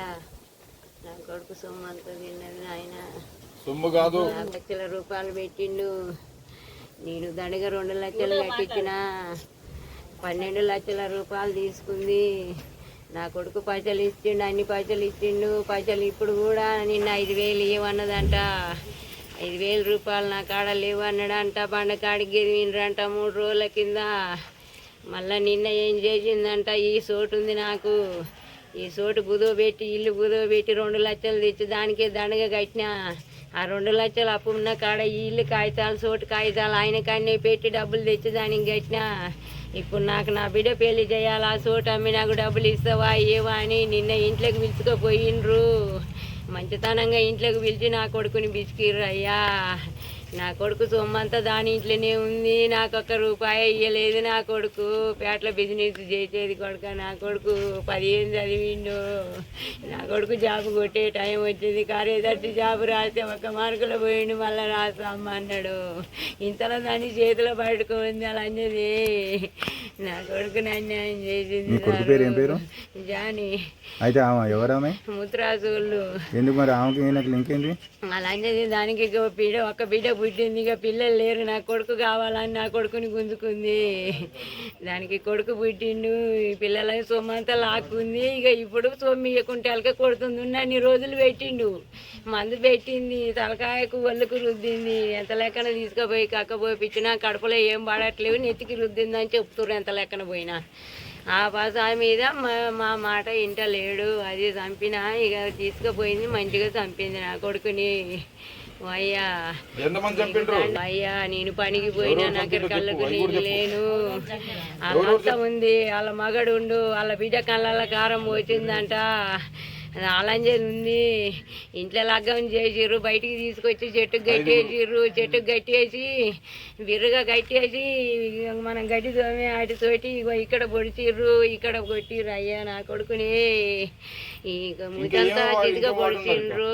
అయ్యా నా కొడుకు సొమ్ము అంతా తిన్నది నాయన. సొమ్ము కాదు. నాలుగు లక్షల రూపాయలు పెట్టిండు. నేను దండగా రెండు లక్షలు కట్టించిన పన్నెండు లక్షల రూపాయలు తీసుకుంది. నా కొడుకు పైసలు ఇచ్చిండు అన్ని పైసలు ఇచ్చిండు. పైసలు ఇప్పుడు కూడా నిన్న ఐదు వేలు ఇవ్వన్నదంట. ఐదు వేల రూపాయలు నా కాడ లేవు అన్నాడంట బండ కాడికి గెదివిండ్రంట మూడు రోజుల కింద. మళ్ళా నిన్న ఏం చేసిందంట? ఈ సోటు ఉంది నాకు. ఈ చోటు బుదో పెట్టి ఇల్లు బుదో పెట్టి రెండు లక్షలు తెచ్చి దానికే దండగ కట్టినా. ఆ రెండు లక్షలు అప్పు ఉన్న కాడ ఈ ఇల్లు కాగితాలు చోటు కాగితాలు ఆయన కాడనే పెట్టి డబ్బులు తెచ్చి దానికి కట్టినా. ఇప్పుడు నాకు నా బిడ్డ పెళ్ళి చేయాలి ఆ చోటు అమ్మి నాకు డబ్బులు ఇస్తావా ఏవా అని నిన్న ఇంట్లోకి పిలుచుకుపోయిండ్రు. మంచితనంగా ఇంట్లోకి పిలిచి నా కొడుకుని బిసికిర్రు అయ్యా. నా కొడుకు సొమ్మంతా దాని ఇంట్లోనే ఉంది. నాకు ఒక్క రూపాయి ఇయ్యలేదు నా కొడుకు. పేటలో బిజినెస్ చేసేది కొడుక. నా కొడుకు పదిహేను చదివిండు. నా కొడుకు జాబ్ కొట్టే టైం వచ్చింది. కార్యదర్శి జాబ్ రాస్తే ఒక్క మార్కులో పోయిండు. మళ్ళీ రాస్తామ్మ అన్నాడు. ఇంతలో దాన్ని చేతిలో పట్టుకుంది అలా అన్నది. నా కొడుకుని అన్యాయం చేసింది కొడుకు పేరు ఏం పేరు? జాని. అయితే ఆమె ఎవరామె? ముత్రాసులు ఎందుకు మరి ఆమెకి ఈయనకి లింక్ ఏంటి అలా అనేది దానికి బిడ్డ ఒక బిడ్డ పుట్టింది ఇక పిల్లలు లేరు నా కొడుకు కావాలని నా కొడుకుని గుంజుకుంది. దానికి కొడుకు పుట్టిండు ఈ పిల్లల సొమ్మంతా లాక్కుంది ఇక ఇప్పుడు సొమ్ము ఇవ్వకుంటే కొడుతుంది. ఉన్నన్ని రోజులు పెట్టిండు. మందు పెట్టింది తలకాయకు ఒళ్ళుకు రుద్దింది. ఎంత లెక్కన తీసుకుపోయి కక్కపోయిపించినా కడుపులో ఏం పడట్లేవు నెత్తికి రుద్దిందని చెప్తుర్రు ఎంత లెక్కన పోయినా. ఆ పాస మీద మా మాట ఇంట లేడు. అది చంపిన ఇక తీసుకుపోయింది మంచిగా చంపింది నా కొడుకుని. అయ్యా అయ్యా నేను పనికి పోయినా నాకు కళ్ళకు నీళ్ళు లేను. వాళ్ళ అత్త ఉంది వాళ్ళ మగడు ఉండు వాళ్ళ బిడ్డ కళ్ళ కారం పోసిందంట. అలంజది ఉంది. ఇంట్లో లగ్గం చేసిర్రు బయటికి తీసుకొచ్చి చెట్టుకు గట్టేసిర్రు చెట్టుకు గట్టేసి బిర్రగా గట్టేసి మనం గడ్డి తోమి వాటితోటి ఇక్కడ పొడిచిర్రు ఇక్కడ కొట్టిర్రు. అయ్యా నా కొడుకుని ఇక ముదంతా చితిగా పొడిచిండ్రు